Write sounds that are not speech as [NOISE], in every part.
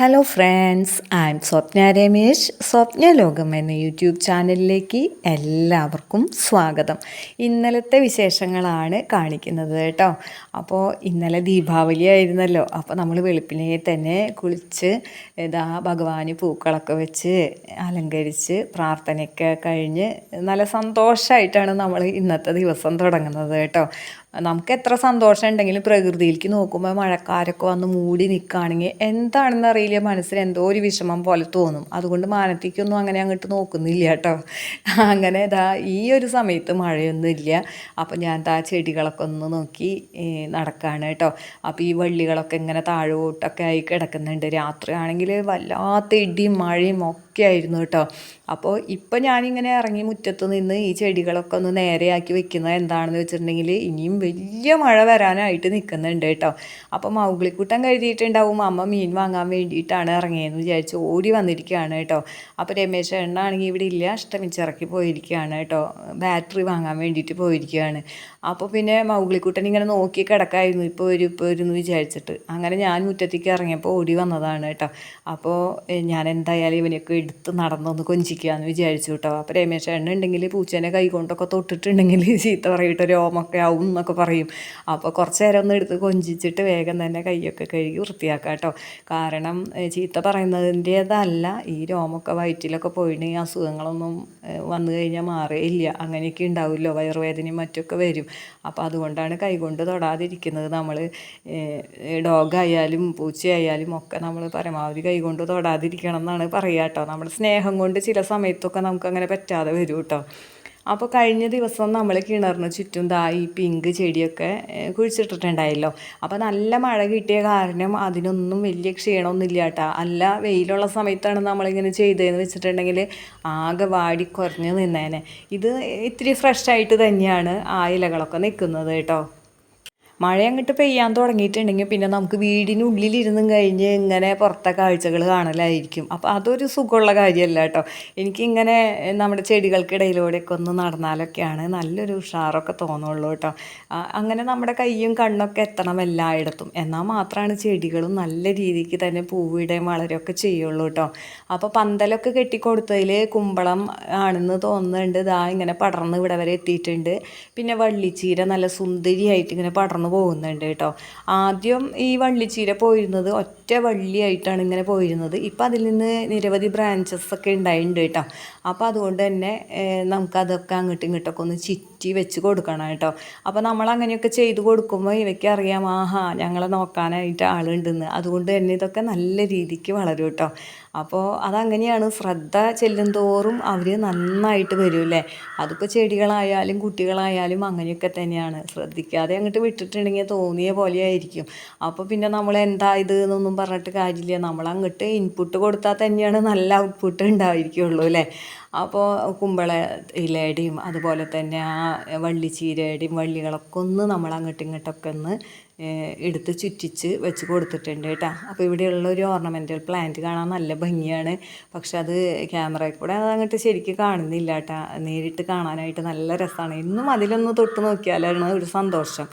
Hello friends I am Swapna Ramesh Swapna ലോകം എന്ന YouTube ചാനലിലേക്ക് എല്ലാവർക്കും സ്വാഗതം. ഇന്നലത്തെ വിശേഷങ്ങളാണ് കാണിക്കുന്നത് കേട്ടോ. അപ്പോൾ ഇന്നലെ ദീപാവലി ആയിരുന്നല്ലോ. അപ്പോൾ നമ്മൾ വെളുപ്പിനെ തന്നെ കുളിച്ച് ഇതാ ഭഗവാന് പൂക്കളൊക്കെ വെച്ച് അലങ്കരിച്ച് പ്രാർത്ഥനയൊക്കെ കഴിഞ്ഞ് നല്ല സന്തോഷമായിട്ടാണ് നമ്മൾ ഇന്നത്തെ ദിവസം തുടങ്ങുന്നത് കേട്ടോ. നമുക്ക് എത്ര സന്തോഷം ഉണ്ടെങ്കിലും പ്രകൃതിയിലേക്ക് നോക്കുമ്പോൾ മഴക്കാരൊക്കെ വന്ന് മൂടി നിൽക്കുകയാണെങ്കിൽ എന്താണെന്ന് അറിയില്ല മനസ്സിൽ എന്തോ ഒരു വിഷമം പോലെ തോന്നും. അതുകൊണ്ട് മാനത്തേക്കൊന്നും അങ്ങനെ അങ്ങോട്ട് നോക്കുന്നില്ല കേട്ടോ. അങ്ങനെ ഇതാ ഈ ഒരു സമയത്ത് മഴയൊന്നും ഇല്ല. അപ്പോൾ ഞാൻ ദാ ചെടികളൊക്കെ ഒന്ന് നോക്കി നടക്കുകയാണ് കേട്ടോ. അപ്പോൾ ഈ വള്ളികളൊക്കെ ഇങ്ങനെ താഴോട്ടൊക്കെ ആയി കിടക്കുന്നുണ്ട്. രാത്രിയാണെങ്കിൽ വല്ലാത്ത ഇടിയും മഴയും ഒക്കെ ആയിരുന്നു കേട്ടോ. അപ്പോൾ ഇപ്പോൾ ഞാനിങ്ങനെ ഇറങ്ങി മുറ്റത്ത് നിന്ന് ഈ ചെടികളൊക്കെ ഒന്ന് നേരെയാക്കി വെക്കുന്നത് എന്താണെന്ന് വെച്ചിട്ടുണ്ടെങ്കിൽ ഇനിയും വലിയ മഴ വരാനായിട്ട് നിൽക്കുന്നുണ്ട് കേട്ടോ. അപ്പോൾ മൗഗ്ലിക്കൂട്ടം കരുതിയിട്ടുണ്ടാവും അമ്മ മീൻ വാങ്ങാൻ വേണ്ടിയിട്ടാണ് ഇറങ്ങിയതെന്ന് വിചാരിച്ച് ഓടി വന്നിരിക്കുകയാണ് കേട്ടോ. അപ്പോൾ രമേശ് എണ്ണാണെങ്കിൽ ഇവിടെ ഇല്ല അഷ്ടമിച്ചിറക്കി പോയിരിക്കുകയാണ് കേട്ടോ. ബാറ്ററി വാങ്ങാൻ വേണ്ടിയിട്ട് പോയിരിക്കുകയാണ്. അപ്പോൾ പിന്നെ മൗഗ്ലിക്കുട്ടൻ ഇങ്ങനെ നോക്കി കിടക്കായിരുന്നു ഇപ്പോൾ ഒരു ഇപ്പോൾ ഒരു എന്ന് വിചാരിച്ചിട്ട്. അങ്ങനെ ഞാൻ മുറ്റത്തേക്ക് ഇറങ്ങിയപ്പോൾ ഓടി വന്നതാണ് കേട്ടോ. അപ്പോൾ ഞാൻ എന്തായാലും ഇവനെയൊക്കെ എടുത്ത് നടന്നൊന്ന് കൊഞ്ചിക്കുകയെന്ന് വിചാരിച്ചു കേട്ടോ അപ്പോൾ രമേശ് എണ്ണ ഉണ്ടെങ്കിൽ പൂച്ചേനെ കൈകൊണ്ടൊക്കെ തൊട്ടിട്ടുണ്ടെങ്കിൽ [LAUGHS] ചീത്ത പറയിട്ട് രോമൊക്കെ ആവും എന്നൊക്കെ പറയും. അപ്പോൾ കുറച്ച് നേരം ഒന്ന് എടുത്ത് കൊഞ്ചിച്ചിട്ട് വേഗം തന്നെ കൈയൊക്കെ കഴുകി വൃത്തിയാക്കാം കേട്ടോ കാരണം ചീത്ത പറയുന്നതിന്റേതല്ല ഈ രോമൊക്കെ വയറ്റിലൊക്കെ പോയിട്ടുണ്ടെങ്കിൽ അസുഖങ്ങളൊന്നും വന്നു കഴിഞ്ഞാൽ മാറുകയില്ല അങ്ങനെയൊക്കെ ഉണ്ടാവുമല്ലോ വയറുവേദനയും മറ്റൊക്കെ വരും. അപ്പോൾ അതുകൊണ്ടാണ് കൈകൊണ്ട് തൊടാതിരിക്കുന്നത് നമ്മൾ ഡോഗായാലും പൂച്ചയായാലും ഒക്കെ നമ്മൾ പരമാവധി കൈകൊണ്ട് തൊടാതിരിക്കണം എന്നാണ് പറയുക കേട്ടോ നമ്മുടെ സ്നേഹം കൊണ്ട് ചില സമയത്തൊക്കെ നമുക്ക് അങ്ങനെ പറ്റാതെ വരും കേട്ടോ. അപ്പോൾ കഴിഞ്ഞ ദിവസം നമ്മൾ കിണറിന് ചുറ്റും ദാ ഈ പിങ്ക് ചെടിയൊക്കെ കുഴിച്ചിട്ടിട്ടുണ്ടായല്ലോ. അപ്പോൾ നല്ല മഴ കിട്ടിയ കാരണം അതിനൊന്നും വലിയ ക്ഷീണമൊന്നും ഇല്ല കേട്ടോ. അല്ല വെയിലുള്ള സമയത്താണ് നമ്മളിങ്ങനെ ചെയ്തതെന്ന് വെച്ചിട്ടുണ്ടെങ്കിൽ ആകെ വാടി കുറഞ്ഞ് നിന്നേനെ. ഇത് ഇത്തിരി ഫ്രഷ് ആയിട്ട് തന്നെയാണ് ആ ഇലകളൊക്കെ നിൽക്കുന്നത് കേട്ടോ. മഴ അങ്ങോട്ട് പെയ്യാൻ തുടങ്ങിയിട്ടുണ്ടെങ്കിൽ പിന്നെ നമുക്ക് വീടിനുള്ളിലിരുന്നും കഴിഞ്ഞ് ഇങ്ങനെ പുറത്തെ കാഴ്ചകൾ കാണലായിരിക്കും. അപ്പോൾ അതൊരു സുഖമുള്ള കാര്യമല്ല കേട്ടോ. എനിക്കിങ്ങനെ നമ്മുടെ ചെടികൾക്കിടയിലൂടെയൊക്കെ ഒന്ന് നടന്നാലൊക്കെയാണ് നല്ലൊരു ഉഷാറൊക്കെ തോന്നുള്ളൂ കേട്ടോ. അങ്ങനെ നമ്മുടെ കൈയും കണ്ണൊക്കെ എത്തണം എല്ലായിടത്തും. എന്നാൽ മാത്രമാണ് ചെടികളും നല്ല രീതിക്ക് തന്നെ പൂവിടുകയും വളരെയൊക്കെ ചെയ്യുള്ളൂ കേട്ടോ. അപ്പോൾ പന്തലൊക്കെ കെട്ടിക്കൊടുത്തതിൽ കുമ്പളം ആണെന്ന് തോന്നുന്നുണ്ട്. ഇതാ ഇങ്ങനെ പടർന്ന് ഇവിടെ വരെ എത്തിയിട്ടുണ്ട്. പിന്നെ വള്ളിച്ചീര നല്ല സുന്ദരിയായിട്ട് ഇങ്ങനെ പടർന്ന് പോകുന്നുണ്ട് കേട്ടോ. ആദ്യം ഈ വള്ളിച്ചീര പോയിരുന്നത് ഒറ്റ വള്ളിയായിട്ടാണ് ഇങ്ങനെ പോയിരുന്നത്. ഇപ്പം അതിൽ നിന്ന് നിരവധി ബ്രാഞ്ചസ് ഒക്കെ ഉണ്ടായിട്ടുണ്ട് കേട്ടോ. അപ്പോൾ അതുകൊണ്ട് തന്നെ നമുക്കതൊക്കെ അങ്ങോട്ടും ഇങ്ങോട്ടൊക്കെ ഒന്ന് ചിറ്റി വെച്ച് കൊടുക്കണം കേട്ടോ. അപ്പോൾ നമ്മൾ അങ്ങനെയൊക്കെ ചെയ്ത് കൊടുക്കുമ്പോൾ ഇവയ്ക്ക് അറിയാം ആഹാ ഞങ്ങളെ നോക്കാനായിട്ട് ആളുണ്ടെന്ന്. അതുകൊണ്ട് തന്നെ ഇതൊക്കെ നല്ല രീതിക്ക് വളരും കേട്ടോ. അപ്പോൾ അതങ്ങനെയാണ് ശ്രദ്ധ ചെല്ലുന്തോറും അവർ നന്നായിട്ട് വരും അല്ലേ അതിപ്പോൾ ചെടികളായാലും കുട്ടികളായാലും അങ്ങനെയൊക്കെ തന്നെയാണ്. ശ്രദ്ധിക്കാതെ അങ്ങോട്ട് വിട്ടിട്ടുണ്ടെങ്കിൽ തോന്നിയ പോലെ ആയിരിക്കും അപ്പോൾ പിന്നെ നമ്മൾ എന്താ ഇത് എന്നൊന്നും പറഞ്ഞിട്ട് കാര്യമില്ല. നമ്മൾ അങ്ങോട്ട് ഇൻപുട്ട് കൊടുത്താൽ തന്നെയാണ് നല്ല ഔട്ട്പുട്ട് ഉണ്ടായിരിക്കുള്ളൂ അല്ലേ? അപ്പോൾ കുമ്പള ഇലയുടെയും അതുപോലെ തന്നെ ആ വള്ളിച്ചീരയുടെയും വള്ളികളൊക്കെ ഒന്ന് നമ്മൾ ഇങ്ങോട്ടൊക്കെ ഒന്ന് എടുത്ത് ചുറ്റിച്ച് വെച്ച് കൊടുത്തിട്ടുണ്ട് കേട്ടോ. അപ്പോൾ ഇവിടെയുള്ള ഒരു ഓർണമെന്റൽ പ്ലാന്റ് കാണാൻ നല്ല ഭംഗിയാണ്. പക്ഷെ അത് ക്യാമറയിൽ കൂടെ അങ്ങോട്ട് ശരിക്കും കാണുന്നില്ല കേട്ടോ. നേരിട്ട് കാണാനായിട്ട് നല്ല രസമാണ്. എന്നും അതിലൊന്ന് തൊട്ട് നോക്കിയാലാണ് ഒരു സന്തോഷം.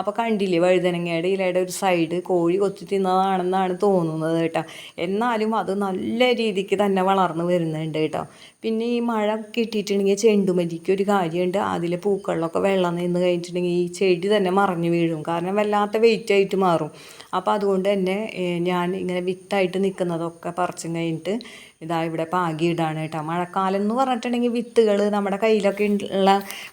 അപ്പോൾ കണ്ടില്ലേ വഴുതനങ്ങയുടെ ഇലയുടെ ഒരു സൈഡ് കോഴി കൊത്തി തിന്നതാണെന്നാണ് തോന്നുന്നത് കേട്ടോ. എന്നാലും അത് നല്ല രീതിക്ക് തന്നെ വളർന്നു വരുന്നുണ്ട് കേട്ടോ. പിന്നെ ഈ മഴ കിട്ടിയിട്ടുണ്ടെങ്കിൽ ചെണ്ടുമല്ലിക്ക് ഒരു കാര്യമുണ്ട്. അതിലെ പൂക്കളിലൊക്കെ വെള്ളം നിന്ന് കഴിഞ്ഞിട്ടുണ്ടെങ്കിൽ ഈ ചെടി തന്നെ മറിഞ്ഞു വീഴും. കാരണം വല്ലാത്ത വെയിറ്റ് ആയിട്ട് മാറും. അപ്പോൾ അതുകൊണ്ട് തന്നെ ഞാൻ ഇങ്ങനെ വിത്തായിട്ട് നിൽക്കുന്നതൊക്കെ പറിച്ചും കഴിഞ്ഞിട്ട് ഇതാ ഇവിടെ പാകിയിടാണ് കേട്ടോ. മഴക്കാലം എന്ന് പറഞ്ഞിട്ടുണ്ടെങ്കിൽ വിത്തുകൾ നമ്മുടെ കയ്യിലൊക്കെ ഉള്ള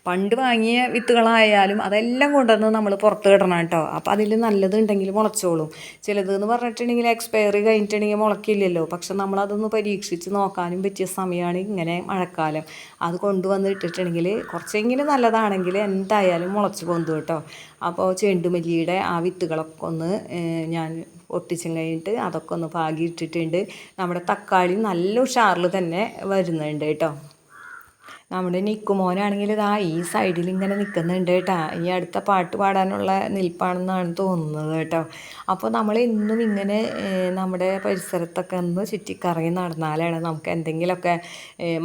പണ്ട് വാങ്ങിയ വിത്തുകളായാലും അതെല്ലാം കൊണ്ടുവന്ന് നമ്മൾ പുറത്ത് ഇടണം കേട്ടോ. അപ്പോൾ അതിൽ നല്ലതുണ്ടെങ്കിൽ മുളച്ചോളും. ചിലത് എന്ന് പറഞ്ഞിട്ടുണ്ടെങ്കിൽ എക്സ്പയറി കഴിഞ്ഞിട്ടുണ്ടെങ്കിൽ മുളക്കില്ലല്ലോ. പക്ഷെ നമ്മളതൊന്ന് പരീക്ഷിച്ച് നോക്കാനും പറ്റിയ സമയമാണ് ഇങ്ങനെ മഴക്കാലം. അത് കൊണ്ടുവന്ന് ഇട്ടിട്ടുണ്ടെങ്കിൽ കുറച്ചെങ്കിലും നല്ലതാണെങ്കിൽ എന്തായാലും മുളച്ച് പൊന്തു കേട്ടോ. അപ്പോൾ ചെണ്ടുമല്ലിയുടെ ആ വിത്തുകളൊക്കെ ഒന്ന് ഞാൻ ഒട്ടിച്ചും കഴിഞ്ഞിട്ട് അതൊക്കെ ഒന്ന് പാകിയിട്ടിട്ടുണ്ട്. നമ്മുടെ തക്കാളി നല്ല ഉഷാറിൽ തന്നെ വരുന്നുണ്ട് കേട്ടോ. നമ്മുടെ നിക്കുമോനാണെങ്കിൽ ഇതാ ഈ സൈഡിൽ ഇങ്ങനെ നിൽക്കുന്നുണ്ട് കേട്ടോ. ഈ അടുത്ത പാട്ട് പാടാനുള്ള നിൽപ്പാണെന്നാണ് തോന്നുന്നത് കേട്ടോ. അപ്പോൾ നമ്മൾ ഇന്നും ഇങ്ങനെ നമ്മുടെ പരിസരത്തൊക്കെ ഒന്ന് ചുറ്റിക്കറങ്ങി നടന്നാലാണ് നമുക്ക് എന്തെങ്കിലുമൊക്കെ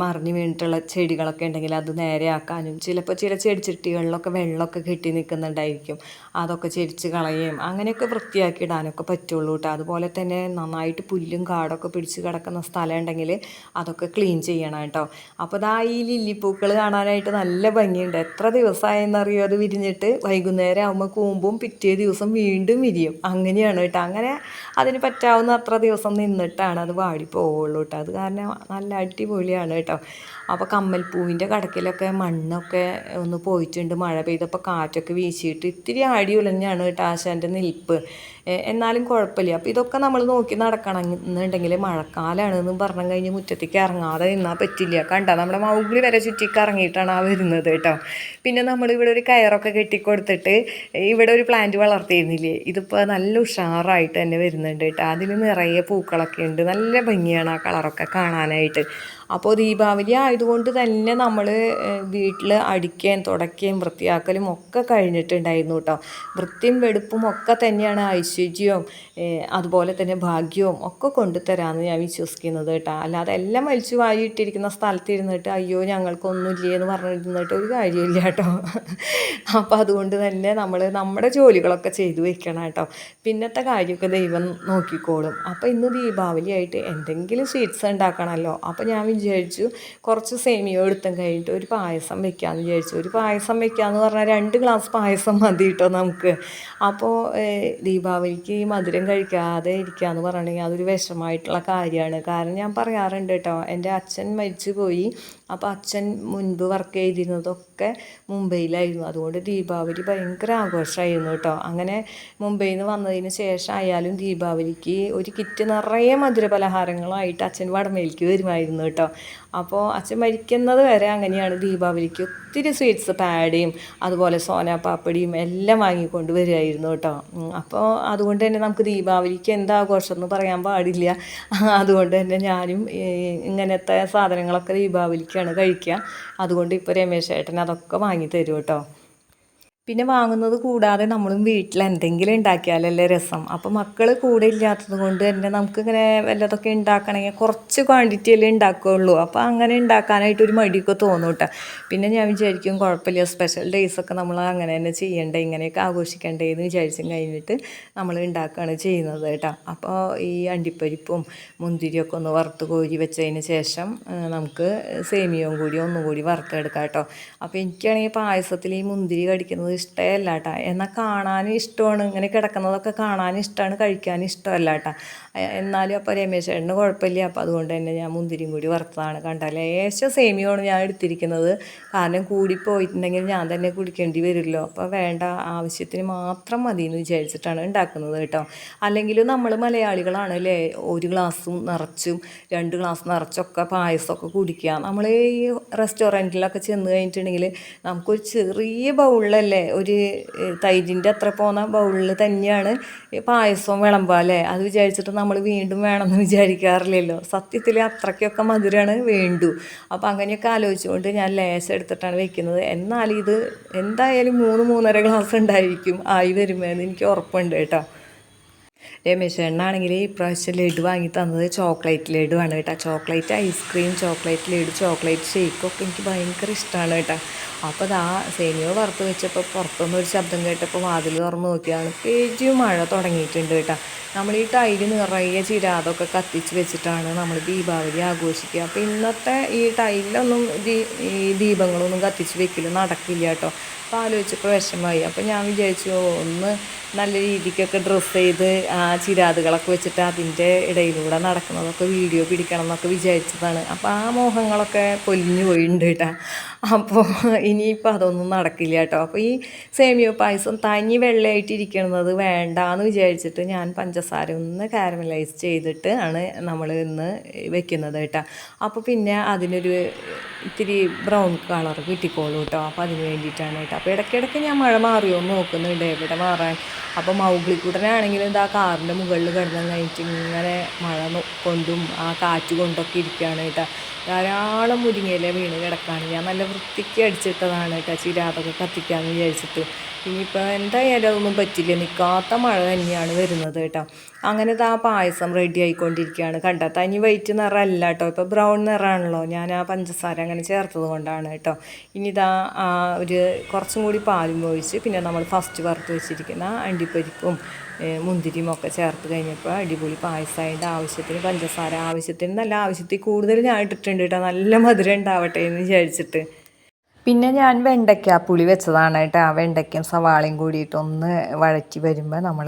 മറിഞ്ഞു വീണിട്ടുള്ള ചെടികളൊക്കെ ഉണ്ടെങ്കിൽ അത് നേരെയാക്കാനും ചിലപ്പോൾ ചില ചെടി ചെടിച്ചട്ടികളിലൊക്കെ വെള്ളമൊക്കെ കെട്ടി നിൽക്കുന്നുണ്ടായിരിക്കും. അതൊക്കെ ചെരിച്ച് കളയുകയും അങ്ങനെയൊക്കെ വൃത്തിയാക്കി ഇടാനൊക്കെ പറ്റുള്ളൂ കേട്ടോ. അതുപോലെ തന്നെ നന്നായിട്ട് പുല്ലും കാടൊക്കെ പിടിച്ച് കിടക്കുന്ന സ്ഥലം ഉണ്ടെങ്കിൽ അതൊക്കെ ക്ലീൻ ചെയ്യണം കേട്ടോ. അപ്പോൾ ദാ ഈ ലില്ലിപ്പൂക്കൾ കാണാനായിട്ട് നല്ല ഭംഗിയുണ്ട്. എത്ര ദിവസമായെന്നറിയോ? അത് വിരിഞ്ഞിട്ട് വൈകുന്നേരം ആകുമ്പോൾ കൂമ്പും പിറ്റേ ദിവസം വീണ്ടും വിരിയും. അങ്ങനെയാണ് കേട്ടോ. അങ്ങനെ അതിന് പറ്റാവുന്ന അത്ര ദിവസം നിന്നിട്ടാണ് അത് വാടി പോവുള്ളൂ കേട്ടോ. അത് കാരണം നല്ല അടിപൊളിയാണ് കേട്ടോ. അപ്പോൾ കമ്മൽപ്പൂവിന്റെ കടക്കിലൊക്കെ മണ്ണൊക്കെ ഒന്ന് പോയിട്ടുണ്ട്. മഴ പെയ്തപ്പോൾ കാറ്റൊക്കെ വീശിയിട്ട് ഇത്തിരി ആടി ഉലഞ്ഞാണ് കേട്ടോ ആശാന്റെ നിൽപ്പ്. എന്നാലും കുഴപ്പമില്ല. അപ്പോൾ ഇതൊക്കെ നമ്മൾ നോക്കി നടക്കണം എന്നുണ്ടെങ്കിൽ മഴക്കാലമാണെന്നും പറഞ്ഞു കഴിഞ്ഞ് മുറ്റത്തേക്ക് ഇറങ്ങാതെ നിന്നാൽ പറ്റില്ല. കണ്ട? നമ്മുടെ മൗഗ്ലി വരെ ചുറ്റിക്ക് ഇറങ്ങിയിട്ടാണ് ആ വരുന്നത് കേട്ടോ. പിന്നെ നമ്മൾ ഇവിടെ ഒരു കയറൊക്കെ കെട്ടിക്കൊടുത്തിട്ട് ഇവിടെ ഒരു പ്ലാന്റ് വളർത്തിയിരുന്നില്ലേ? ഇതിപ്പോൾ നല്ല ഉഷാറായിട്ട് തന്നെ വരുന്നുണ്ട് കേട്ടോ. അതിൽ നിറയെ പൂക്കളൊക്കെ ഉണ്ട്. നല്ല ഭംഗിയാണ് ആ കളറൊക്കെ കാണാനായിട്ട്. അപ്പോൾ ദീപാവലി ആയതുകൊണ്ട് തന്നെ നമ്മൾ വീട്ടിൽ അടിക്കുകയും തുടയ്ക്കുകയും വൃത്തിയാക്കലും ഒക്കെ കഴിഞ്ഞിട്ടുണ്ടായിരുന്നു കേട്ടോ വൃത്തിയും വെടുപ്പും ഒക്കെ തന്നെയാണ് ഐശ്വര്യവും അതുപോലെ തന്നെ ഭാഗ്യവും ഒക്കെ കൊണ്ടുതരാമെന്ന് ഞാൻ വിശ്വസിക്കുന്നത് കേട്ടോ അല്ലാതെ എല്ലാം വലിച്ചു വാരിയിട്ടിരിക്കുന്ന ഇട്ടിരിക്കുന്ന സ്ഥലത്ത് ഇരുന്നിട്ട് അയ്യോ ഞങ്ങൾക്കൊന്നുമില്ലേ എന്ന് പറഞ്ഞിരുന്നിട്ട് ഒരു കാര്യമില്ല കേട്ടോ അപ്പോൾ അതുകൊണ്ട് തന്നെ നമ്മൾ നമ്മുടെ ജോലികളൊക്കെ ചെയ്തു വെക്കണം കേട്ടോ പിന്നത്തെ കാര്യമൊക്കെ ദൈവം നോക്കിക്കോളും. അപ്പോൾ ഇന്ന് ദീപാവലി ആയിട്ട് എന്തെങ്കിലും സ്വീറ്റ്സ് ഉണ്ടാക്കണമല്ലോ അപ്പോൾ ഞാൻ വിചാരിച്ചു. കുറച്ച് സേമിയോ എടുത്തും കഴിഞ്ഞിട്ട് ഒരു പായസം വെക്കാമെന്ന് വിചാരിച്ചു. ഒരു പായസം വെക്കാമെന്ന് പറഞ്ഞാൽ രണ്ട് ഗ്ലാസ് പായസം മതി കേട്ടോ നമുക്ക്. അപ്പോൾ ദീപാവലിക്ക് ഈ മധുരം കഴിക്കാതെ ഇരിക്കുക എന്ന് പറഞ്ഞിട്ടുണ്ടെങ്കിൽ അതൊരു വിഷമമായിട്ടുള്ള കാര്യമാണ്. കാരണം ഞാൻ പറയാറുണ്ട് കേട്ടോ എന്റെ അച്ഛൻ മരിച്ചു പോയി അപ്പോൾ അച്ഛൻ മുൻപ് വർക്ക് ചെയ്തിരുന്നതൊക്കെ മുംബൈയിലായിരുന്നു. അതുകൊണ്ട് ദീപാവലി ഭയങ്കര ആഘോഷമായിരുന്നു കേട്ടോ. അങ്ങനെ മുംബൈയിൽ നിന്ന് വന്നതിന് ശേഷം ആയാലും ദീപാവലിക്ക് ഒരു കിറ്റ് നിറയെ മധുര പലഹാരങ്ങളായിട്ട് അച്ഛൻ വടമേലിക്ക് വരുമായിരുന്നു കേട്ടോ. അപ്പോൾ അച്ഛൻ മരിക്കുന്നത് വരെ അങ്ങനെയാണ് ദീപാവലിക്ക് ഒത്തിരി സ്വീറ്റ്സ് പാടയും അതുപോലെ സോന പാപ്പടിയും എല്ലാം വാങ്ങിക്കൊണ്ട് വരുമായിരുന്നു കേട്ടോ. അപ്പോൾ അതുകൊണ്ട് തന്നെ നമുക്ക് ദീപാവലിക്ക് എന്താ ആഘോഷം എന്ന് പറയാൻ പാടില്ല. അതുകൊണ്ട് തന്നെ ഞാനും ഇങ്ങനത്തെ സാധനങ്ങളൊക്കെ ദീപാവലിക്കാണ് കഴിക്കുക. അതുകൊണ്ട് ഇപ്പോൾ രമേശ് ചേട്ടൻ അതൊക്കെ വാങ്ങി തരും കേട്ടോ. പിന്നെ വാങ്ങുന്നത് കൂടാതെ നമ്മളും വീട്ടിൽ എന്തെങ്കിലും ഉണ്ടാക്കിയാലല്ലേ രസം. അപ്പോൾ മക്കൾ കൂടെ ഇല്ലാത്തത് കൊണ്ട് തന്നെ നമുക്കിങ്ങനെ വല്ലതൊക്കെ ഉണ്ടാക്കണമെങ്കിൽ കുറച്ച് ക്വാണ്ടിറ്റിയിൽ ഉണ്ടാക്കുകയുള്ളൂ അപ്പോൾ അങ്ങനെ ഉണ്ടാക്കാനായിട്ട് ഒരു മടിയൊക്കെ തോന്നും കേട്ടോ. പിന്നെ ഞാൻ വിചാരിക്കും കുഴപ്പമില്ല സ്പെഷ്യൽ ഡേയ്സ് ഒക്കെ നമ്മൾ അങ്ങനെ തന്നെ ചെയ്യണ്ടേ ഇങ്ങനെയൊക്കെ ആഘോഷിക്കണ്ടേ എന്ന് വിചാരിച്ചും കഴിഞ്ഞിട്ട് നമ്മൾ ഉണ്ടാക്കുകയാണ് ചെയ്യുന്നത് കേട്ടോ. അപ്പോൾ ഈ അണ്ടിപ്പരിപ്പും മുന്തിരിയൊക്കെ ഒന്ന് വറുത്ത് കോരി വെച്ചതിന് ശേഷം നമുക്ക് സേമിയവും കൂടി ഒന്നും കൂടി വറുത്തെടുക്കാം കേട്ടോ. അപ്പോൾ എനിക്കാണെങ്കിൽ പായസത്തിൽ ഈ മുന്തിരി കടിക്കുന്നത് ഇഷ്ടമല്ല കേട്ടോ എന്നാൽ കാണാനും ഇഷ്ടമാണ്. ഇങ്ങനെ കിടക്കുന്നതൊക്കെ കാണാനും ഇഷ്ടമാണ് കഴിക്കാനും ഇഷ്ടമല്ല കേട്ടോ എന്നാലും അപ്പോൾ രമേശ് ചേട്ടന് കുഴപ്പമില്ല. അപ്പോൾ അതുകൊണ്ട് തന്നെ ഞാൻ മുന്തിരിയും കൂടി വറുത്തതാണ് കണ്ടാൽ ലേശം സേമിയമാണ് ഞാൻ എടുത്തിരിക്കുന്നത്. കാരണം കൂടിപ്പോയിട്ടുണ്ടെങ്കിൽ ഞാൻ തന്നെ കുടിക്കേണ്ടി വരുമല്ലോ. അപ്പോൾ വേണ്ട ആവശ്യത്തിന് മാത്രം മതി എന്ന് വിചാരിച്ചിട്ടാണ് ഉണ്ടാക്കുന്നത് കേട്ടോ. അല്ലെങ്കിൽ നമ്മൾ മലയാളികളാണ് അല്ലേ? ഒരു ഗ്ലാസ്സും നിറച്ചും രണ്ട് ഗ്ലാസ് നിറച്ചൊക്കെ പായസമൊക്കെ കുടിക്കുക. നമ്മൾ ഈ റെസ്റ്റോറന്റിലൊക്കെ ചെന്ന് കഴിഞ്ഞിട്ടുണ്ടെങ്കിൽ നമുക്കൊരു ചെറിയ ബൗളിലല്ലേ? ഒരു തൈരിന്റെ അത്ര പോകുന്ന ബൗളിൽ തന്നെയാണ് പായസവും വിളമ്പുക അല്ലേ? അത് വിചാരിച്ചിട്ട് നമ്മൾ വീണ്ടും വേണമെന്ന് വിചാരിക്കാറില്ലല്ലോ. സത്യത്തിൽ അത്രയ്ക്കൊക്കെ മധുരമാണ് വേണ്ടു. അപ്പോൾ അങ്ങനെയൊക്കെ ആലോചിച്ചുകൊണ്ട് ഞാൻ ലേശം എടുത്തിട്ടാണ് വെക്കുന്നത്. എന്നാൽ ഇത് എന്തായാലും മൂന്ന് മൂന്നര ഗ്ലാസ് ഉണ്ടായിരിക്കും ആയി വരുമെന്ന് എനിക്ക് ഉറപ്പുണ്ട് കേട്ടോ. രമേശ് എണ്ണാണെങ്കിൽ പ്രാവശ്യം ലഡു വാങ്ങി തന്നത് ചോക്ലേറ്റ് ലഡു ആണ് കേട്ടോ. Chocolate ice cream chocolate laddu chocolate ഷേക്കൊക്കെ എനിക്ക് ഭയങ്കര ഇഷ്ടമാണ് കേട്ടോ. അപ്പോൾ ദാ സേമിയോ വറുത്ത് വെച്ചപ്പോൾ പുറത്തുനിന്ന് ഒരു ശബ്ദം കേട്ടപ്പോൾ വാതിൽ തുറന്ന് നോക്കിയാണ് പേജും മഴ തുടങ്ങിയിട്ടുണ്ട് കേട്ടോ. നമ്മൾ ഈ ടൈൽ നിറയെ ചിരാതൊക്കെ കത്തിച്ച് വെച്ചിട്ടാണ് നമ്മൾ ദീപാവലി ആഘോഷിക്കുക. അപ്പോൾ ഇന്നത്തെ ഈ ടൈലിലൊന്നും ഈ ദീപങ്ങളൊന്നും കത്തിച്ച് വെക്കൽ നടക്കില്ല കേട്ടോ. അപ്പോൾ ആലോചിച്ചപ്പോൾ വിഷമമായി. അപ്പോൾ ഞാൻ വിചാരിച്ചു ഒന്ന് നല്ല രീതിക്കൊക്കെ ഡ്രസ്സ് ചെയ്ത് ആ ചിരാതുകളൊക്കെ വെച്ചിട്ട് അതിന്റെ ഇടയിലൂടെ നടക്കുന്നതൊക്കെ വീഡിയോ പിടിക്കണം എന്നൊക്കെ വിചാരിച്ചതാണ്. അപ്പോൾ ആ മോഹങ്ങളൊക്കെ പൊലിഞ്ഞു പോയിട്ടുണ്ട് കേട്ടോ അപ്പോൾ ഇനിയിപ്പോൾ അതൊന്നും നടക്കില്ല കേട്ടോ അപ്പോൾ ഈ സേമിയോ പായസം തനി വെള്ളയായിട്ട് ഇരിക്കുന്നത് വേണ്ടാന്ന് വിചാരിച്ചിട്ട് ഞാൻ പഞ്ചസാര ഒന്ന് കാരമലൈസ് ചെയ്തിട്ട് ആണ് നമ്മൾ ഇന്ന് വെക്കുന്നത് കേട്ടോ അപ്പോൾ പിന്നെ അതിനൊരു ഇത്തിരി ബ്രൗൺ കളർ കിട്ടിക്കോളൂ കേട്ടോ അപ്പോൾ അതിന് വേണ്ടിയിട്ടാണ് കേട്ടോ. അപ്പോൾ ഇടയ്ക്കിടയ്ക്ക് ഞാൻ മഴ മാറിയോ നോക്കുന്നുണ്ട് എവിടെ മാറാൻ. അപ്പോൾ മൗഗ്ലിക്കൂട്ടനാണെങ്കിൽ ഇതാ കാറിന്റെ മുകളിൽ കിടന്നു കഴിഞ്ഞിട്ട് ഇങ്ങനെ മഴ കൊണ്ടും ആ കാറ്റ് കൊണ്ടൊക്കെ ഇരിക്കുകയാണ് കേട്ടോ. ധാരാളം മുരിങ്ങയില വീണ് കിടക്കാണ്. ഞാൻ നല്ല വൃത്തിക്ക് അടിച്ചിട്ടതാണ് കേട്ടോ ചിരാതൊക്കെ കത്തിക്കാമെന്ന് വിചാരിച്ചിട്ട്. ഇനിയിപ്പോൾ എന്തായാലും അതൊന്നും പറ്റില്ല. നിൽക്കാത്ത മഴ തന്നെയാണ് വരുന്നത് കേട്ടോ. അങ്ങനെ ആ പായസം റെഡി ആയിക്കൊണ്ടിരിക്കുകയാണ്. കണ്ട? തനി വൈറ്റ് നിറമല്ല കേട്ടോ. ഇപ്പോൾ ബ്രൗൺ നിറമാണല്ലോ ഞാൻ ആ പഞ്ചസാര അങ്ങനെ ചേർത്തത് കൊണ്ടാണ് കേട്ടോ. ഇനി ഇതാ ഒരു കുറച്ചും കൂടി പാലും ഒഴിച്ച് പിന്നെ നമ്മൾ ഫസ്റ്റ് വറുത്ത് വെച്ചിരിക്കുന്ന അണ്ടിപ്പരിപ്പും മുന്തിരിയും ഒക്കെ ചേർത്ത് കഴിഞ്ഞപ്പോൾ അടിപൊളി പായസമായിട്ട് ആവശ്യത്തിന് പഞ്ചസാര ആവശ്യത്തിന് നല്ല ആവശ്യത്തിൽ കൂടുതൽ ഞാൻ ഇട്ടിട്ടുണ്ട് കേട്ടോ. നല്ല മധുരം ഉണ്ടാവട്ടെ എന്ന് വിചാരിച്ചിട്ട്. പിന്നെ ഞാൻ വെണ്ടയ്ക്ക പുളി വെച്ചതാണ് കേട്ടോ. ആ വെണ്ടയ്ക്കയും സവാളയും കൂടിയിട്ടൊന്ന് വഴറ്റി വരുമ്പോൾ നമ്മൾ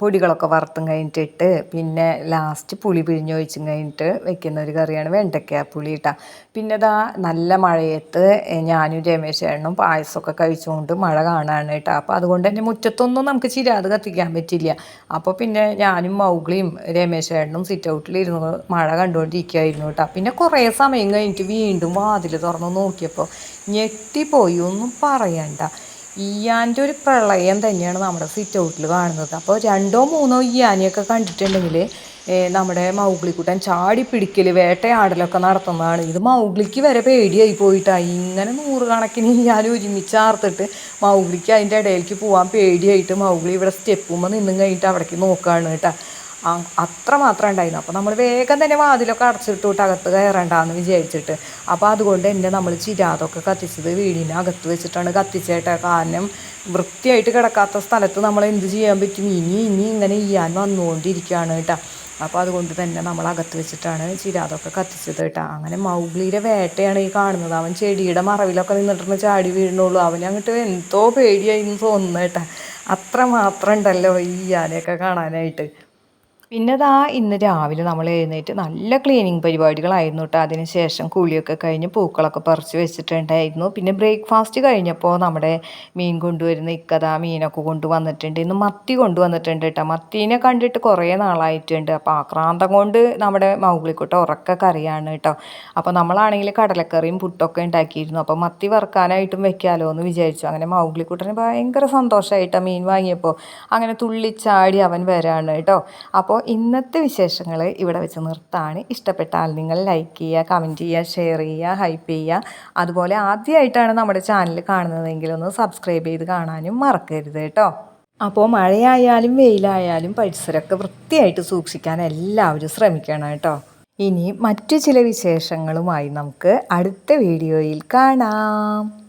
പൊടികളൊക്കെ വറുത്തും കഴിഞ്ഞിട്ടിട്ട് പിന്നെ ലാസ്റ്റ് പുളി പിഴിഞ്ഞൊഴിച്ചും കഴിഞ്ഞിട്ട് വെക്കുന്ന ഒരു കറിയാണ് വെണ്ടയ്ക്ക പുളി ഇട്ടാ പിന്നെ ഇതാ നല്ല മഴയത്ത് ഞാനും രമേശ് ചേട്ടനും പായസമൊക്കെ കഴിച്ചുകൊണ്ട് മഴ കാണാണ് കേട്ടോ അപ്പോൾ അതുകൊണ്ട് തന്നെ മുറ്റത്തൊന്നും നമുക്ക് ചിരാത് കത്തിക്കാൻ പറ്റില്ല. അപ്പോൾ പിന്നെ ഞാനും മൗഗ്ലിയും രമേശ് ചേട്ടനും സിറ്റ് ഔട്ടിലിരുന്ന് മഴ കണ്ടുകൊണ്ടിരിക്കുകയായിരുന്നു കേട്ടോ പിന്നെ കുറേ സമയം കഴിഞ്ഞിട്ട് വീണ്ടും വാതിൽ തുറന്ന് നോക്കിയപ്പോൾ ഞെട്ടിപ്പോയി. ഒന്നും പറയണ്ട. ഈയാന്റെ ഒരു പ്രളയം തന്നെയാണ് നമ്മുടെ സിറ്റ് ഔട്ടിൽ കാണുന്നത്. അപ്പോൾ രണ്ടോ മൂന്നോ ഈയാനെയൊക്കെ കണ്ടിട്ടുണ്ടെങ്കിൽ നമ്മുടെ മൗഗ്ലിക്കുട്ടൻ ചാടി പിടിക്കൽ വേട്ടയാടലൊക്കെ നടത്തുന്നതാണ്. ഇത് മൗഗ്ലിക്ക് വരെ പേടിയായി പോയിട്ടാണ് ഇങ്ങനെ നൂറുകണക്കിന് ഞാൻ ഒരുമിച്ച് ആർത്തിട്ട് മൗഗ്ലിക്ക് അതിന്റെ ഇടയിലേക്ക് പോകാൻ പേടിയായിട്ട് മൗഗ്ലി ഇവിടെ സ്റ്റെപ്പുമ്പോൾ നിന്നും കഴിഞ്ഞിട്ട് അവിടേക്ക് നോക്കുകയാണ് കേട്ടോ. ആ- അത്ര മാത്രം ഉണ്ടായിരുന്നു അപ്പോൾ നമ്മൾ വേഗം തന്നെ വാതിലൊക്കെ അടച്ചിട്ട് വിട്ട് അകത്ത് കയറണ്ടെന്ന് വിചാരിച്ചിട്ട്. അപ്പോൾ അതുകൊണ്ട് തന്നെ നമ്മൾ ചിരാതൊക്കെ കത്തിച്ചത് വീടിന് അകത്ത് വെച്ചിട്ടാണ് കത്തിച്ചേട്ടെ കാരണം വൃത്തിയായിട്ട് കിടക്കാത്ത സ്ഥലത്ത് നമ്മൾ എന്ത് ചെയ്യാൻ പറ്റും? ഇനി ഇനി ഇങ്ങനെ ചെയ്യാൻ വന്നുകൊണ്ടിരിക്കുകയാണ് കേട്ടോ. അപ്പോൾ അതുകൊണ്ട് തന്നെ നമ്മൾ അകത്ത് വെച്ചിട്ടാണ് ചിരാതൊക്കെ കത്തിച്ചത് കേട്ടോ. അങ്ങനെ മൗഗ്ലിയുടെ വേട്ടയാണ് ഈ കാണുന്നത്. അവൻ ചെടിയുടെ മറവിലൊക്കെ നിന്നിട്ടാണ് ചാടി വീഴുന്നുള്ളൂ. അവൻ അങ്ങോട്ട് എന്തോ പേടിയായി എന്ന് തോന്നുന്നു കേട്ടോ. അത്ര ഉണ്ടല്ലോ ഈ ആനയൊക്കെ കാണാനായിട്ട്. പിന്നെ ദാ ഇന്ന് രാവിലെ നമ്മൾ എഴുന്നേറ്റ് നല്ല ക്ലീനിങ് പരിപാടികളായിരുന്നു കേട്ടോ അതിന് ശേഷം കുളിയൊക്കെ കഴിഞ്ഞ് പൂക്കളൊക്കെ പറിച്ച് വെച്ചിട്ടുണ്ടായിരുന്നു. പിന്നെ ബ്രേക്ക്ഫാസ്റ്റ് കഴിഞ്ഞപ്പോൾ നമ്മുടെ മീൻ കൊണ്ടുവരുന്ന ഇക്കഥ മീനൊക്കെ കൊണ്ടുവന്നിട്ടുണ്ട്. ഇന്ന് മത്തി കൊണ്ടുവന്നിട്ടുണ്ട് കേട്ടോ മത്തീനെ കണ്ടിട്ട് കുറേ നാളായിട്ടുണ്ട്. അപ്പോൾ ആക്രാന്തം കൊണ്ട് നമ്മുടെ മൗഗ്ലിക്കുട്ട ഉറക്ക കറിയാണ് കേട്ടോ അപ്പോൾ നമ്മളാണെങ്കിൽ കടലക്കറിയും പുട്ടൊക്കെ ഉണ്ടാക്കിയിരുന്നു. അപ്പോൾ മത്തി വറുക്കാനായിട്ടും വെക്കാമല്ലോ എന്ന് വിചാരിച്ചു. അങ്ങനെ മൗഗ്ലിക്കുട്ടന് ഭയങ്കര സന്തോഷമായിട്ടാണ് മീൻ വാങ്ങിയപ്പോൾ അങ്ങനെ തുള്ളിച്ചാടി അവൻ വരാണ് കേട്ടോ അപ്പോൾ ഇന്നത്തെ വിശേഷങ്ങൾ ഇവിടെ വെച്ച് നിർത്താണ്. ഇഷ്ടപ്പെട്ടാൽ നിങ്ങൾ ലൈക്ക് ചെയ്യുക കമന്റ് ചെയ്യുക ഷെയർ ചെയ്യുക ഹൈപ്പ് ചെയ്യുക. അതുപോലെ ആദ്യമായിട്ടാണ് നമ്മുടെ ചാനൽ കാണുന്നതെങ്കിൽ ഒന്ന് സബ്സ്ക്രൈബ് ചെയ്ത് കാണാനും മറക്കരുത് കേട്ടോ. അപ്പോൾ മഴയായാലും വെയിലായാലും പരിസരമൊക്കെ വൃത്തിയായിട്ട് സൂക്ഷിക്കാൻ എല്ലാവരും ശ്രമിക്കണം കേട്ടോ. ഇനി മറ്റു ചില വിശേഷങ്ങളുമായി നമുക്ക് അടുത്ത വീഡിയോയിൽ കാണാം.